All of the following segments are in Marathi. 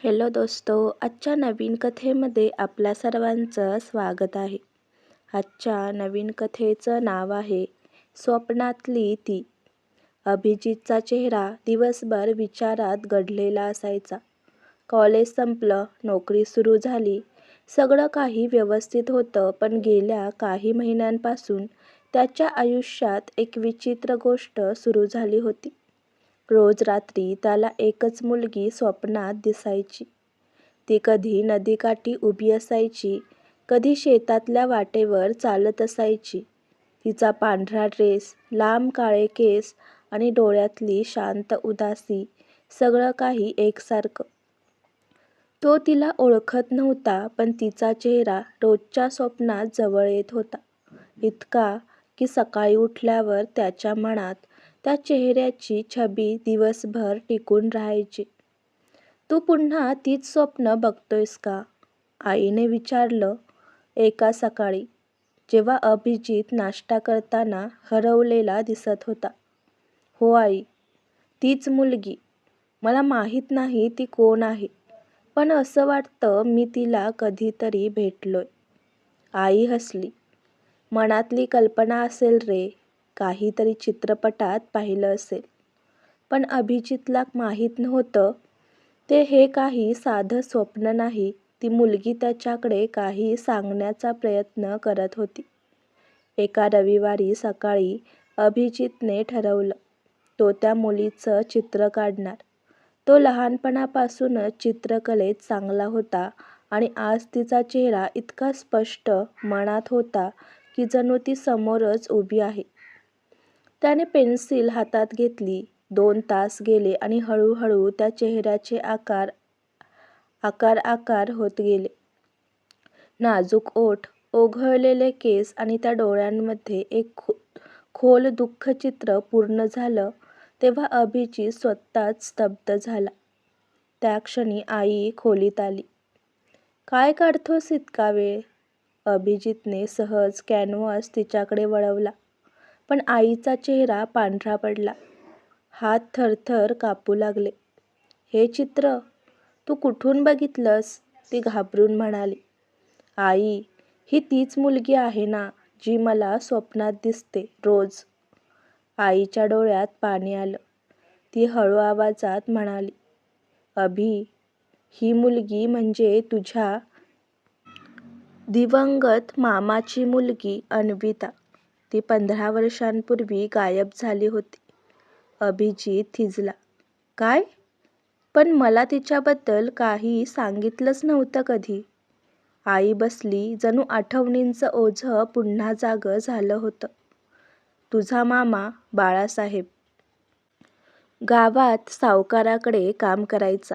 हॅलो दोस्तो आजच्या नवीन कथेमध्ये आपल्या सर्वांचं स्वागत आहे. आजच्या नवीन कथेचं नाव आहे स्वप्नातली ती. अभिजितचा चेहरा दिवसभर विचारात घडलेला असायचा. कॉलेज संपलं नोकरी सुरू झाली. सगळं काही व्यवस्थित होतं पण गेल्या काही महिन्यांपासून त्याच्या आयुष्यात एक विचित्र गोष्ट सुरू झाली होती. रोज रात्री त्याला एकच मुलगी स्वप्नात दिसायची. ती कधी नदीकाठी उभी असायची, कधी शेतातल्या वाटेवर चालत असायची. तिचा पांढरा ड्रेस, लांब काळे केस आणि डोळ्यातली शांत उदासी सगळं काही एकसारखं. तो तिला ओळखत नव्हता पण तिचा चेहरा रोजच्या स्वप्नात जवळ येत होता. इतका की सकाळी उठल्यावर त्याच्या मनात त्या चेहऱ्याची छबी दिवसभर टिकून राहायची. तू पुन्हा तीच स्वप्न बघतोयस का? आईने विचारलं एका सकाळी, जेव्हा अभिजित नाश्ता करताना हरवलेला दिसत होता. हो आई, तीच मुलगी. मला माहीत नाही ती कोण आहे, पण असं वाटतं मी तिला कधीतरी भेटलोय. आई हसली. मनातली कल्पना असेल रे, काहीतरी चित्रपटात पाहिलं असेल. पण अभिजितला माहीत नव्हतं ते हे काही साधं स्वप्न नाही ती मुलगी त्याच्याकडे काही सांगण्याचा प्रयत्न करत होती. एका रविवारी सकाळी अभिजितने ठरवलं, तो त्या मुलीचं चित्र काढणार. तो लहानपणापासूनच चित्रकलेत चांगला होता आणि आज तिचा चेहरा इतका स्पष्ट मनात होता की जणू ती समोरच उभी आहे. त्याने पेन्सिल हातात घेतली. दोन तास गेले आणि हळूहळू त्या चेहऱ्याचे आकार आकार आकार होत गेले. नाजूक ओठ, ओघळलेले केस आणि त्या डोळ्यांमध्ये एक खोल दुःखचित्र पूर्ण झालं तेव्हा अभिजित स्वतःच स्तब्ध झाला. त्या क्षणी आई खोलीत आली. काय काढतोस इतका वेळ? अभिजितने सहज कॅनव्हास तिच्याकडे वळवला. पण आईचा चेहरा पांढरा पडला. हात थरथर कापू लागले. हे चित्र? तू कुठून बघितलंस? ती घाबरून म्हणाली. आई, ही तीच मुलगी आहे ना जी मला स्वप्नात दिसते रोज. आईच्या डोळ्यात पाणी आलं. ती हळू आवाजात म्हणाली, अभि, ही मुलगी म्हणजे तुझ्या दिवंगत मामाची मुलगी अन्विता. ती पंधरा वर्षांपूर्वी गायब झाली होती. अभिजित थिजला. काय? पण मला तिच्याबद्दल काही सांगितलंच नव्हतं कधी. आई बसली जणू आठवणींचं ओझं पुन्हा जागं झालं होतं. तुझा मामा बाळासाहेब. गावात सावकाराकडे काम करायचा.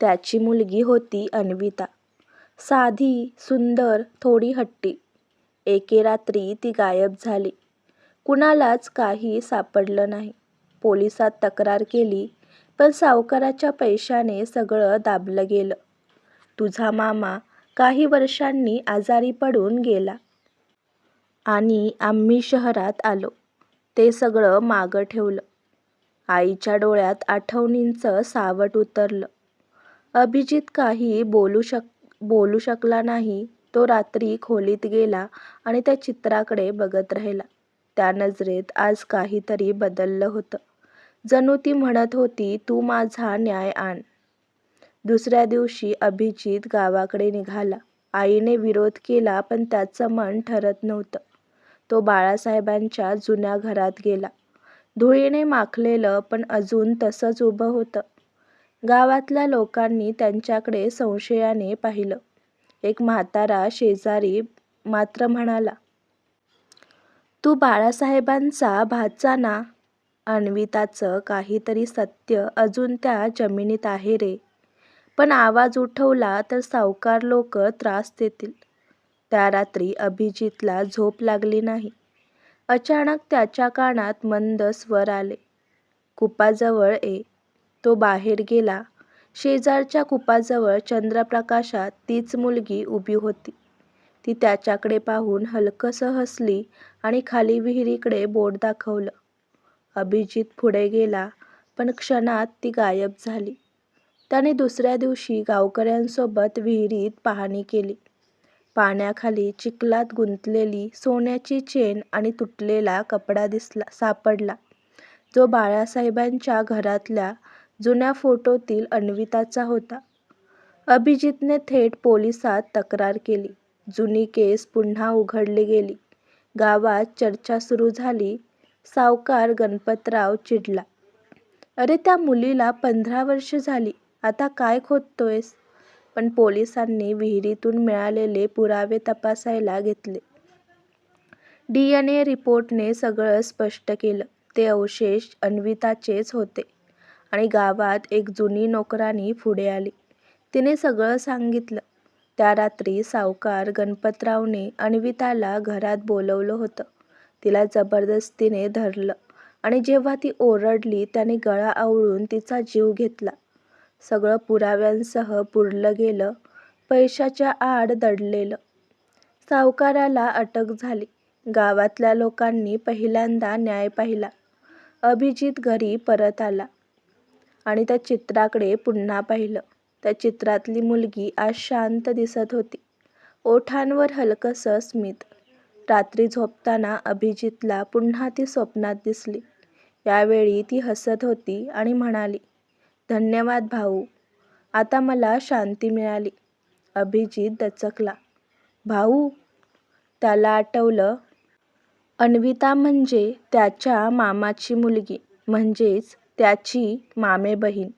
त्याची मुलगी होती अन्विता. साधी, सुंदर, थोडी हट्टी. एके रात्री ती गायब झाली. कुणालाच काही सापडलं नाही. पोलिसात तक्रार केली पण सावकाराच्या पैशाने सगळं दाबलं गेलं. तुझा मामा काही वर्षांनी आजारी पडून गेला. आणि आम्ही शहरात आलो. ते सगळं मागं ठेवलं. आईच्या डोळ्यात आठवणींचं सावट उतरलं. अभिजित काही बोलू शकला नाही. तो रात्री खोलीत गेला आणि त्या चित्राकडे बघत राहिला. त्या नजरेत आज काहीतरी बदललं होतं. जणू ती म्हणत होती तू माझा न्याय आण. दुसऱ्या दिवशी अभिजित गावाकडे निघाला. आईने विरोध केला पण त्याचं मन ठरत नव्हतं. तो बाळासाहेबांच्या जुन्या घरात गेला. धुळीने माखलेलं पण अजून तसंच उभं होतं. गावातल्या लोकांनी त्यांच्याकडे संशयाने पाहिलं. एक म्हातारा शेजारी मात्र म्हणाला. तू बाळासाहेबांचा भाचा ना? अन्विताचं काहीतरी सत्य अजून त्या जमिनीत आहे रे. पण आवाज उठवला तर सावकार लोक त्रास देतील. त्या रात्री अभिजितला झोप लागली नाही. अचानक त्याच्या कानात मंद स्वर आले. कुपाजवळ ए तो बाहेर गेला. शेजारच्या कुपाजवळ चंद्रप्रकाशात तीच मुलगी उभी होती. ती त्याच्याकडे पाहून हलकसं हसली आणि खाली विहिरीकडे बोट दाखवलं. अभिजित पुढे गेला पण क्षणात ती गायब झाली. त्याने दुसऱ्या दिवशी गावकऱ्यांसोबत विहिरीत पाहणी केली. पाण्याखाली चिखलात गुंतलेली सोन्याची चेन आणि तुटलेला कपडा सापडला, जो बाळासाहेबांच्या घरातल्या जुन्या फोटोतील अन्विताचा होता. अभिजितने थेट पोलिसात तक्रार केली. जुनी केस पुन्हा उघडली गेली. गावात चर्चा सुरू झाली. सावकार गणपतराव चिडला. अरे त्या मुलीला पंधरा वर्ष झाली, आता काय खोदतोयस? पण पोलिसांनी विहिरीतून मिळालेले पुरावे तपासायला घेतले. डी एन ए रिपोर्टने सगळं स्पष्ट केलं. ते अवशेष अन्विताचेच होते. आणि गावात एक जुनी नोकराणी पुढे आली. तिने सगळं सांगितलं. त्या रात्री सावकार गणपतरावने अन्विताला घरात बोलवलं होतं. तिला जबरदस्तीने धरलं आणि जेव्हा ती ओरडली त्याने गळा आवळून तिचा जीव घेतला. सगळं पुराव्यांसह पुरलं गेलं. पैशाच्या आड दडलेलं. सावकाराला अटक झाली. गावातल्या लोकांनी पहिल्यांदा न्याय पाहिला. अभिजीत घरी परत आला आणि त्या चित्राकडे पुन्हा पाहिलं. त्या चित्रातली मुलगी आज शांत दिसत होती. ओठांवर हलकंसं स्मित. रात्री झोपताना अभिजीतला पुन्हा ती स्वप्नात दिसली. यावेळी ती हसत होती आणि म्हणाली, धन्यवाद भाऊ, आता मला शांती मिळाली. अभिजीत दचकला. भाऊ? त्याला आठवलं. अन्विता म्हणजे त्याच्या मामाची मुलगी, म्हणजेच त्याची मामेबहीण.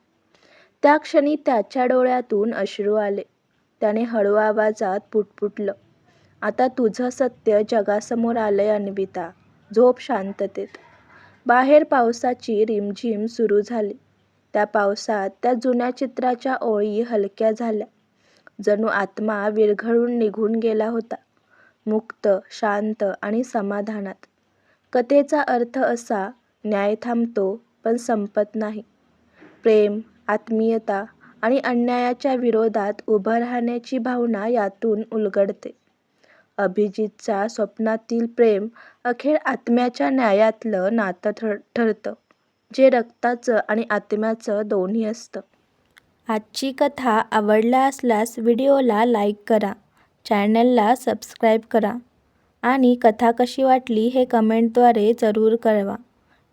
त्या क्षणी त्याच्या डोळ्यातून अश्रू आले. त्याने हळू आवाजात पुटपुटलं, आता तुझं सत्य जगासमोर आलंय अन्विता, झोप शांततेत. बाहेर पावसाची रिमझिम सुरू झाली. त्या पावसात त्या जुन्या चित्राच्या ओळी हलक्या झाल्या. जणू आत्मा विरघळून निघून गेला होता. मुक्त, शांत आणि समाधानात. कथेचा अर्थ असा, न्याय थांबतो, पण संपत नाही. प्रेम, आत्मीयता आणि अन्यायाच्या विरोधात उभं राहण्याची भावना यातून उलगडते. अभिजितचा स्वप्नातील प्रेम अखेर आत्म्याच्या न्यायातलं नातं ठर ठरतं, जे रक्ताचं आणि आत्म्याचं दोन्ही असतं. आजची कथा आवडला असल्यास व्हिडिओला लाईक करा, चॅनलला सबस्क्राईब करा आणि कथा कशी वाटली हे कमेंटद्वारे जरूर कळवा.